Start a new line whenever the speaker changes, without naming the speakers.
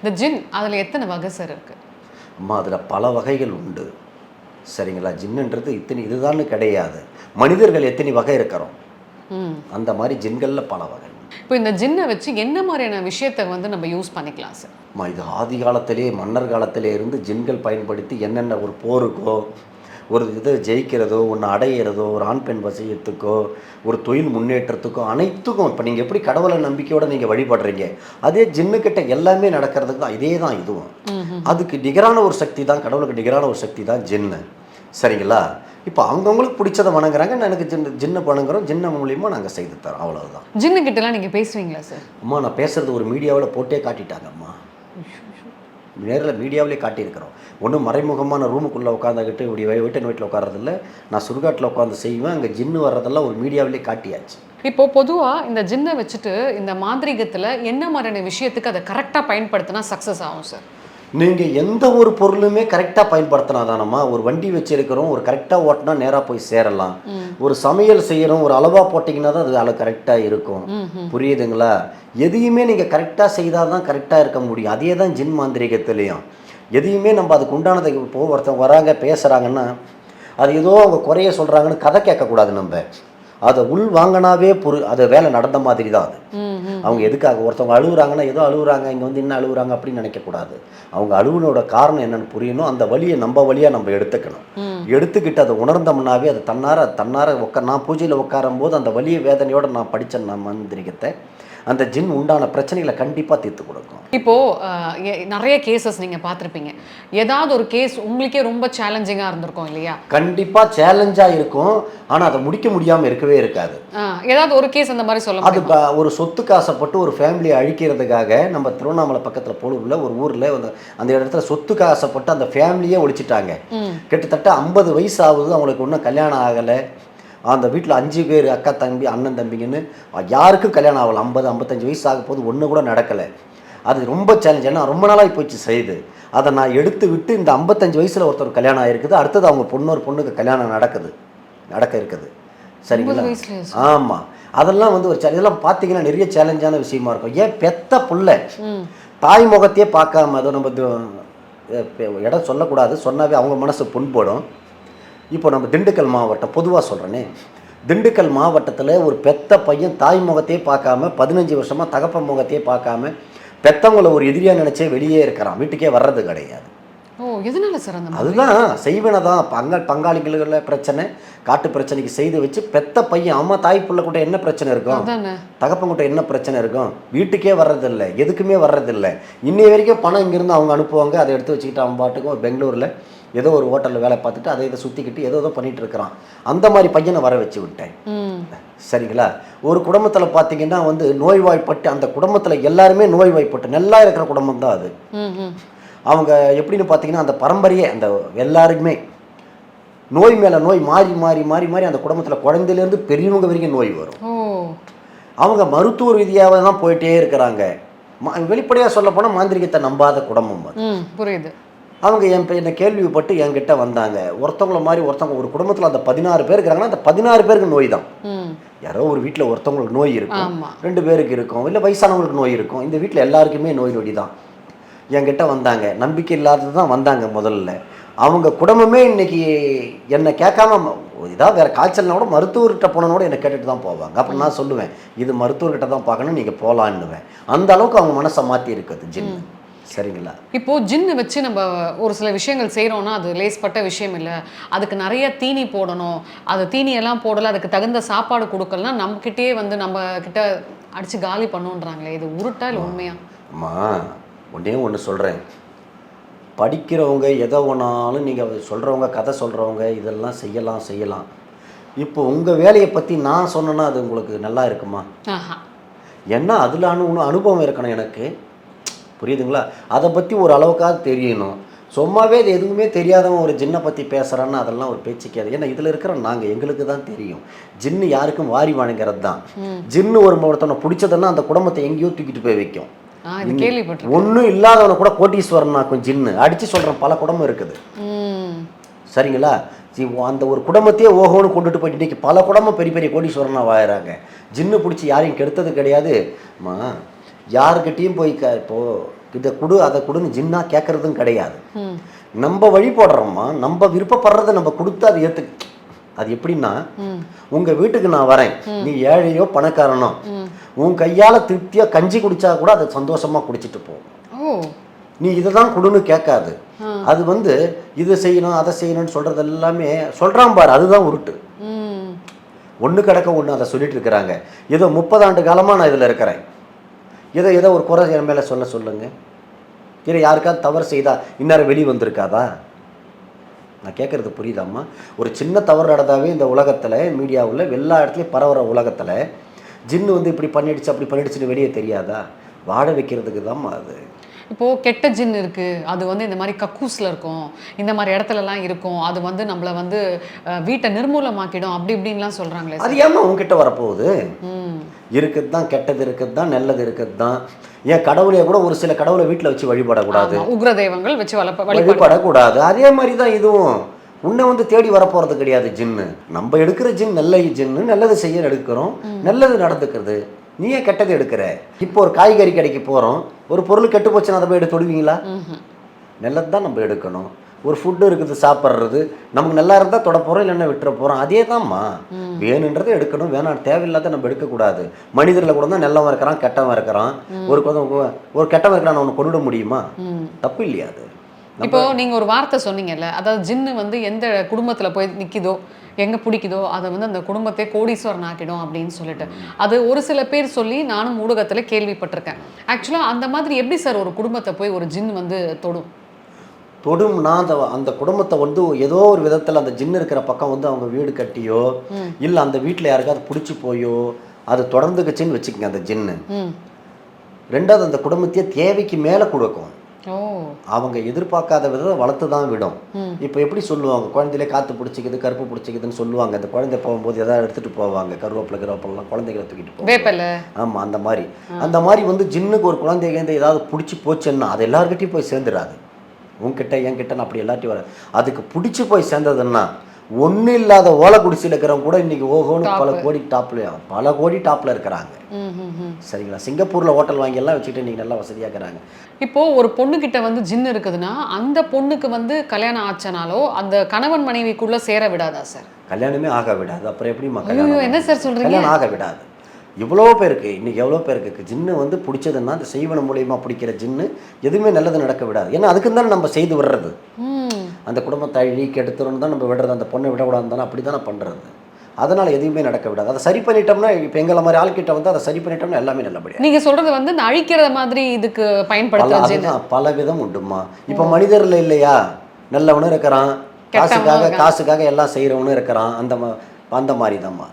இந்த ஜின் அதில் எத்தனை வகை சார் இருக்கு?
அம்மா அதில் பல வகைகள் உண்டு. சரிங்களா? ஜின்னுன்றது இத்தனை இதுதான்னு கிடையாது. மனிதர்கள் எத்தனை வகை இருக்கிறோம். அந்த மாதிரி ஜின்களில் பல வகை
இப்போ இந்த ஜின்னை வச்சு என்ன மாதிரியான விஷயத்தை வந்து நம்ம யூஸ் பண்ணிக்கலாம் சார்
இது ஆதி காலத்திலே மன்னர் காலத்திலே இருந்து ஜின்கள் பயன்படுத்தி என்னென்ன ஒரு போருக்கோ ஒரு இதை ஜெயிக்கிறதோ ஒன்று அடையிறதோ ஒரு ஆண் பெண் வசியத்துக்கோ ஒரு தொழில் முன்னேற்றத்துக்கோ அனைத்துக்கும் இப்போ நீங்கள் எப்படி கடவுளை நம்பிக்கையோடு நீங்கள் வழிபடுறீங்க? அதே ஜின்னுக்கிட்ட எல்லாமே நடக்கிறதுக்கு தான் இதே தான் இதுவும் அதுக்கு நிகரான ஒரு சக்தி தான் கடவுளுக்கு நிகரான ஒரு சக்தி தான் ஜின்னு. சரிங்களா? இப்போ அவங்கவுங்களுக்கு பிடிச்சதை வணங்குறாங்க நான் எனக்கு ஜின்ன ஜின்னை வணங்குறோம் ஜின்ன மூலியமாக நாங்கள் செய்து தரோம். அவ்வளவுதான்.
ஜின்னு கிட்டலாம் நீங்கள் பேசுவீங்களா சார்?
அம்மா நான் பேசுறது ஒரு மீடியாவில் போட்டே காட்டிட்டாங்க அம்மா நேரில் மீடியாவிலே காட்டியிருக்கிறோம். ஒன்றும் மறைமுகமான ரூமுக்குள்ளே உட்காந்துக்கிட்டு இப்படி வை- வீட்டின் வீட்டில் உட்காரதில்ல நான் சுடுகாட்டில் உட்காந்து செய்வேன். அங்கே ஜின்னு வர்றதெல்லாம் ஒரு மீடியாவிலே காட்டியாச்சு.
இப்போ பொதுவாக இந்த ஜின்னை வச்சுட்டு இந்த மாந்திரிகத்தில் என்ன மாதிரியான விஷயத்துக்கு அதை கரெக்டாக பயன்படுத்தினா சக்ஸஸ் ஆகும் சார்
நீங்கள் எந்த ஒரு பொருளுமே கரெக்டாக பயன்படுத்தினாதானம்மா ஒரு வண்டி வச்சிருக்கிறோம் ஒரு கரெக்டாக ஓட்டினா நேராக போய் சேரலாம். ஒரு சமையல் செய்கிறோம் ஒரு அளவாக போட்டிங்கன்னா தான் அது அளவு கரெக்டாக இருக்கும். புரியுதுங்களா? எதையுமே நீங்கள் கரெக்டாக செய்தால் தான் கரெக்டாக இருக்க முடியும். அதே தான் ஜின் மாந்திரிகத்துலேயும். எதையுமே நம்ம அதுக்கு உண்டானதை இப்போ ஒருத்தவங்க வராங்க பேசுகிறாங்கன்னா அது ஏதோ அவங்க குறைய சொல்கிறாங்கன்னு கதை கேட்கக்கூடாது நம்ம. அதை உள் வாங்கினாவே பொரு அது வேலை நடந்த மாதிரி தான் அது அவங்க எதுக்காக? ஒருத்தவங்க அழுகுறாங்கன்னா ஏதோ அழுகுறாங்க இங்கே வந்து என்ன அழுகுறாங்க அப்படின்னு நினைக்கக்கூடாது. அவங்க அழுகுனோட காரணம் என்னன்னு புரியணும். அந்த வழியை நம்ம வழியாக நம்ம எடுத்துக்கணும். எடுத்துக்கிட்டு அதை உணர்ந்தோம்னாவே அது தன்னார தன்னார உட்கா நான் பூஜையில் உட்காரும் போது அந்த வலிய வேதனையோட நான் படித்த நான் மந்திரிகத்தை. அந்த ஜின் உண்டான பிரச்சனைகளை கண்டிப்பாக தீர்த்து கொடுக்கும்.
இப்போ நிறைய கேசஸ் நீங்க பார்த்திருப்பீங்க. ஏதாவது ஒரு கேஸ் உங்களுக்கே ரொம்ப சேலஞ்சிங்கா இருந்திருக்கும் இல்லையா?
கண்டிப்பாக சேலஞ்சாக இருக்கும். ஆனால் அதை முடிக்க முடியாமல் இருக்கவே இருக்காது.
ஏதாவது ஒரு கேஸ் அந்த மாதிரி சொல்ல
அது ஒரு சொத்துக்கு ஆசைப்பட்டு ஒரு ஃபேமிலியை அழிக்கிறதுக்காக நம்ம திருவண்ணாமலை பக்கத்தில் போலூரில் ஒரு ஊரில் அந்த இடத்துல சொத்துக்கு ஆசைப்பட்டு அந்த ஃபேமிலியே ஒழிச்சிட்டாங்க. கிட்டத்தட்ட ஐம்பது வயசு ஆகுது அவங்களுக்கு இன்னும் கல்யாணம் ஆகலை. அந்த வீட்டில் அஞ்சு பேர் அக்கா தம்பி அண்ணன் தம்பிங்கன்னு யாருக்கும் கல்யாணம் ஆகலை. ஐம்பது ஐம்பத்தஞ்சு வயசு ஆக போது ஒன்று கூட நடக்கலை. அது ரொம்ப சேலஞ்ச் ஏன்னா ரொம்ப நாளாகி போச்சு செய்து அதை நான் எடுத்து விட்டு இந்த ஐம்பத்தஞ்சு வயசில் ஒருத்தர் கல்யாணம் ஆகிருக்குது அடுத்தது அவங்க பொண்ணு ஒரு பொண்ணுக்கு கல்யாணம் நடக்குது. நடக்க இருக்குது. சரிங்களா? ஆமாம் அதெல்லாம் வந்து ஒரு. இதெல்லாம் பார்த்தீங்கன்னா நிறைய சேலஞ்சான விஷயமா இருக்கும். ஏன் பெத்த புள்ள தாய் முகத்தையே பார்க்காம அதுவும் நம்ம இடம் சொல்லக்கூடாது. சொன்னாவே அவங்க மனசு புண்படும். இப்போ நம்ம திண்டுக்கல் மாவட்டம் பொதுவாக சொல்கிறேனே திண்டுக்கல் மாவட்டத்தில் ஒரு பெத்த பையன் தாய் முகத்தையே பார்க்காம பதினஞ்சு வருஷமாக தகப்பன் முகத்தையே பார்க்காம பெத்தவங்கள ஒரு எதிரியாக நினச்சே வெளியே இருக்கிறான். வீட்டுக்கே வர்றது கிடையாது. அதுதான் செய்வனை தான். பங்க பங்காளிகளில் பிரச்சனை காட்டு பிரச்சனைக்கு செய்து வச்சு பெத்த பையன் அம்மா தாய் புள்ள கூட என்ன பிரச்சனை இருக்கும்? கூட என்ன பிரச்சனை இருக்கும்? வீட்டுக்கே வர்றதில்ல எதுக்குமே வர்றதில்ல. இன்னை வரைக்கும் பணம் இங்கேருந்து அவங்க அனுப்புவாங்க. அதை எடுத்து வச்சுக்கிட்டு அவன் பாட்டுக்கும் பெங்களூரில் ஏதோ ஒரு ஹோட்டலில் வேலை பார்த்துட்டு அதை இதை சுற்றிக்கிட்டு ஏதோ ஏதோ பண்ணிட்டு இருக்கிறான். அந்த மாதிரி பையனை வர வச்சு விட்டேன். சரிங்களா? ஒரு குடும்பத்தில் பார்த்தீங்கன்னா வந்து நோய்வாய்ப்பட்டு அந்த குடும்பத்தில் எல்லாருமே நோய்வாய்ப்பட்டு நல்லா இருக்கிற குடும்பம் தான் அது. அவங்க எப்படின்னு பார்த்தீங்கன்னா அந்த பரம்பரையே அந்த எல்லாருக்குமே நோய் மேலே நோய் மாறி மாறி மாறி மாறி அந்த குடும்பத்தில் குழந்தையிலேருந்து பெரியவங்க வரைக்கும் நோய் வரும். அவங்க மருத்துவ ரீதியாக தான் போயிட்டே இருக்கிறாங்க. வெளிப்படையாக சொல்ல போனால் மாந்திரிகத்தை நம்பாத குடும்பம்
புரியுது.
அவங்க என் என்னை கேள்விப்பட்டு என்கிட்ட வந்தாங்க. ஒருத்தவங்கள மாதிரி ஒருத்தவங்க ஒரு குடும்பத்தில் அந்த பதினாறு பேர் இருக்கிறாங்கன்னா அந்த பதினாறு பேருக்கு நோய் தான். யாரோ ஒரு வீட்டில் ஒருத்தவங்களுக்கு நோய் இருக்கும். ரெண்டு பேருக்கு இருக்கும். இல்லை வயசானவங்களுக்கு நோய் இருக்கும். இந்த வீட்டில் எல்லாருக்குமே நோய் நொடி தான். என்கிட்ட வந்தாங்க. நம்பிக்கை இல்லாதது தான் வந்தாங்க முதல்ல. அவங்க குடும்பமே இன்னைக்கு என்னை கேட்காம இதாக வேற காய்ச்சல்னா கூட மருத்துவர்கிட்ட போனோட என்னை கேட்டுட்டு தான் போவாங்க. அப்போ நான் சொல்லுவேன் இது மருத்துவர்கிட்ட தான் பார்க்கணும். நீங்கள் போகலான்னுவேன் அந்த அளவுக்கு அவங்க மனசை மாற்றி இருக்குது ஜின் சரிங்களா?
இப்போ ஜின்னு வச்சு நம்ம ஒரு சில விஷயங்கள் செய்கிறோம்னா அது லேஸ்பட்ட விஷயம் இல்லை. அதுக்கு நிறைய தீனி போடணும். அது தீனியெல்லாம் போடல அதுக்கு தகுந்த சாப்பாடு கொடுக்கலனா நம்மக்கிட்டே வந்து நம்ம கிட்ட அடிச்சு காலி பண்ணுன்றாங்களே இது உருட்டா இல்லை உண்மையா?
அம்மா ஒன்றே ஒன்று சொல்கிறேன் படிக்கிறவங்க எதை ஒன்றாலும் நீங்கள் சொல்கிறவங்க கதை சொல்கிறவங்க இதெல்லாம் செய்யலாம் செய்யலாம். இப்போ உங்கள் வேலையை பற்றி நான் சொன்னேன்னா அது உங்களுக்கு நல்லா இருக்குமா?
ஆஹா.
ஏன்னா அதில் அனு அனுபவம் இருக்கணும் எனக்கு. புரியுதுங்களா? அதை பற்றி ஒரு அளவுக்காவது தெரியணும். சும்மாவே இது எதுவுமே தெரியாதவன் ஒரு ஜின்னை பற்றி பேசுகிறான்னா அதெல்லாம் ஒரு பேச்சுக்காது ஏன்னா இதில் இருக்கிற நாங்கள் எங்களுக்கு தான் தெரியும். ஜின்னு யாருக்கும் வாரி வணங்குறது தான். ஜின்னு ஒரு ஒருத்தனை பிடிச்சதுன்னா அந்த குடும்பத்தை எங்கேயோ தூக்கிட்டு போய் வைக்கும். ஒன்றும் இல்லாதவனை கூட கோட்டீஸ்வரன் ஆக்கும் ஜின்னு. அடித்து சொல்கிறேன் பல குடும்பம் இருக்குது.
ம்.
சரிங்களா? அந்த ஒரு குடும்பத்தையே ஓஹோன்னு கொண்டுட்டு போயிட்டு இன்னைக்கு பல குடும்பம் பெரிய பெரிய கோடீஸ்வரனாக வாழறாங்க ஜின்னு பிடிச்சி யாரையும் கெடுத்தது கிடையாது. அம்மா யாருக்கிட்டேயும் போய் க இப்போது இதை கொடு அதை கொடுன்னு ஜின்னா கேட்கறதும் கிடையாது. நம்ம வழிபடுறோம்மா நம்ம விருப்பப்படுறதை நம்ம கொடுத்து அதை ஏற்று அது எப்படின்னா உங்க வீட்டுக்கு நான் வரேன். நீ ஏழையோ பணக்காரனோ உன் கையால திருப்தியா கஞ்சி குடிச்சா கூட அதை சந்தோஷமா குடிச்சிட்டு போ.
ஓ.
நீ இதை தான் கொடுன்னு கேட்காது. அது வந்து இதை செய்யணும் அதை செய்யணும்னு சொல்றது எல்லாமே சொல்றான் பாரு அதுதான் உருட்டு. ஒன்று கிடக்க ஒன்று அதை சொல்லிட்டு இருக்கிறாங்க. ஏதோ முப்பது ஆண்டு காலமாக நான் இதில் இருக்கிறேன். ஏதோ ஏதோ ஒரு குறை என் மேலே சொல்ல சொல்லுங்கள் இல்லை யாருக்காவது தவறு செய்தால் இந்நேரம் வெளியே வந்திருக்காதா? நான் கேட்குறது புரியுதாம்மா? ஒரு சின்ன தவறு நடந்தாவே இந்த உலகத்தில் மீடியாவில் எல்லா இடத்துலையும் பரவுற உலகத்தில் ஜின்னு வந்து இப்படி பண்ணிடுச்சு அப்படி பண்ணிடுச்சுன்னு வெளியே தெரியாதா? வாட வைக்கிறதுக்கு தான்மா அது.
இப்போ கெட்ட ஜின் இருக்கு. அது வந்து இந்த மாதிரி கக்கூஸ்ல இருக்கும். இந்த மாதிரி இடத்துலலாம் இருக்கும். அது வந்து நம்மள வந்து வீட்டை நிர்மூலமாக்கிடும். அப்படி இப்படின்லாம் சொல்றாங்களே சார்.
அது ஏம்மா உங்ககிட்ட வரப்போகுது? இருக்குது தான் கெட்டது இருக்குது தான் நல்லது இருக்குது தான் ஏன் கடவுளையே கூட ஒரு சில கடவுளை வீட்டில் வச்சு வழிபடக்கூடாது?
உக்ர தெய்வங்கள் வச்சு வளர்ப்ப வழிபாடு
வழிபடக்கூடாது. அதே மாதிரி தான் இதுவும். உன்னை வந்து தேடி வரப்போறது கிடையாது ஜின்னு. நம்ம எடுக்கிற ஜின் நல்ல ஜின்னு நல்லது செய்ய எடுக்கிறோம். நல்லது நடந்துக்கிறது. நீ ஏன் கெட்டது எடுக்கிற? இப்போ ஒரு காய்கறி கடைக்கு போகிறோம் ஒரு பொருள் கெட்டு போச்சுன்னா அதை போய் எடுத்து தொடுவீங்களா. நல்லது தான் நம்ம எடுக்கணும். ஒரு ஃபுட்டு இருக்குது சாப்பிட்றது. நமக்கு நல்லா இருந்தால் தொட போகிறோம் இல்லைன்னா விட்டுற போகிறோம் அதே தான்மா. வேணுன்றதை எடுக்கணும். வேணாம் தேவையில்லாத நம்ம எடுக்கக்கூடாது. மனிதர்ல கூட தான் நல்லவன் இருக்கிறான் கெட்டவன் இருக்கிறான். ஒரு ஒரு கெட்டவன் இருக்கிறான் அவனை கொண்டுட முடியுமா. தப்பு இல்லையா அது?
இப்போ நீங்க ஒரு வார்த்தை சொன்னீங்கல்ல அதாவது ஜின்னு வந்து எந்த குடும்பத்துல போய் நிக்குதோ எங்க பிடிக்குதோ அதை வந்து அந்த குடும்பத்தை கோடீஸ்வரன் ஆக்கிடும் அப்படின்னு சொல்லிட்டு. அது ஒரு சில பேர் சொல்லி நானும் ஊடகத்துல கேள்விப்பட்டிருக்கேன். ஆக்சுவலா அந்த மாதிரி எப்படி சார் ஒரு குடும்பத்தை போய் ஒரு ஜின் வந்து தொடும்?
தொடும்னா அந்த அந்த குடும்பத்தை வந்து ஏதோ ஒரு விதத்தில் அந்த ஜின்னு இருக்கிற பக்கம் வந்து அவங்க வீடு கட்டியோ இல்லை அந்த வீட்டில் யாருக்காவது பிடிச்சி போயோ அது தொடர்ந்துக்குச்சின்னு வச்சுக்கோங்க அந்த ஜின்னு. ரெண்டாவது அந்த குடும்பத்தையே தேவைக்கு மேலே கொடுக்கும். அவங்க எதிர்பார்க்காத விதம் வளர்த்து தான் விடும். இப்போ எப்படி சொல்லுவாங்க? குழந்தையிலே காற்று பிடிச்சிக்குது கருப்பு பிடிச்சிக்குதுன்னு சொல்லுவாங்க. அந்த குழந்தை போகும்போது எதாவது எடுத்துகிட்டு போவாங்க. கருவேப்பிலை கருவேப்பிலாம் குழந்தைகளை தூக்கிட்டு போவாங்க. ஆமாம் அந்த மாதிரி. அந்த மாதிரி வந்து ஜின்னுக்கு ஒரு குழந்தைங்க ஏதாவது பிடிச்சி போச்சுன்னா அது எல்லார்கிட்டயும் போய் சேர்ந்துடாது உன்கிட்ட என்கிட்ட அப்படி எல்லாத்தையும் வர அதுக்கு பிடிச்சி போய் சேர்ந்ததுன்னா ஒன்றும் இல்லாத ஓலை குடிசையில் இருக்கிறவங்க கூட இன்னைக்கு ஓஹோன்னு பல கோடி டாப்ல பல கோடி டாப்ல இருக்கிறாங்க. சரிங்களா? சிங்கப்பூரில் ஹோட்டல் வாங்கி எல்லாம் வச்சுக்கிட்டு இன்னைக்கு நல்லா வசதியாக இருக்கிறாங்க.
இப்போ ஒரு பொண்ணுகிட்ட வந்து ஜின் இருக்குதுன்னா அந்த பொண்ணுக்கு வந்து கல்யாணம் ஆச்சனாலோ அந்த கணவன் மனைவிக்குள்ள சேர விடாதா சார்
கல்யாணமே ஆக விடாது. அப்புறம்
ஐயோ
கல்யாணம்
என்ன சார் சொல்றீங்க?
கல்யாணம் ஆக விடாது. இவ்வளோ பேருக்கு இன்னைக்கு எவ்வளோ பேருக்கு. ஜின்னு வந்து பிடிச்சதுன்னா அந்த செய்வன மூலியமா பிடிக்கிற ஜின்னு எதுவுமே நல்லது நடக்க விடாது. ஏன்னா அதுக்கு தானே நம்ம செய்து விடுறது. அந்த குடும்பத்தை அழி கெடுத்துறோன்னு தான் நம்ம விடுறது. அந்த பொண்ணை விடக்கூடாது தானே அப்படி தானே பண்ணுறது அதனால் எதுவுமே நடக்க விடாது. அதை சரி பண்ணிட்டோம்னா இப்போ எங்களை மாதிரி ஆள்கிட்ட வந்து அதை சரி பண்ணிட்டோம்னா எல்லாமே நல்லபடியாக
நீங்க சொல்றது வந்து இந்த அழிக்கிற மாதிரி இதுக்கு
அதுதான். பல விதம் உண்டுமா இப்போ மனிதர்ல இல்லையா? நல்லவனும் இருக்கிறான். காசுக்காக. காசுக்காக எல்லாம் செய்கிறவனும் இருக்கிறான். அந்த அந்த மாதிரி தான்மா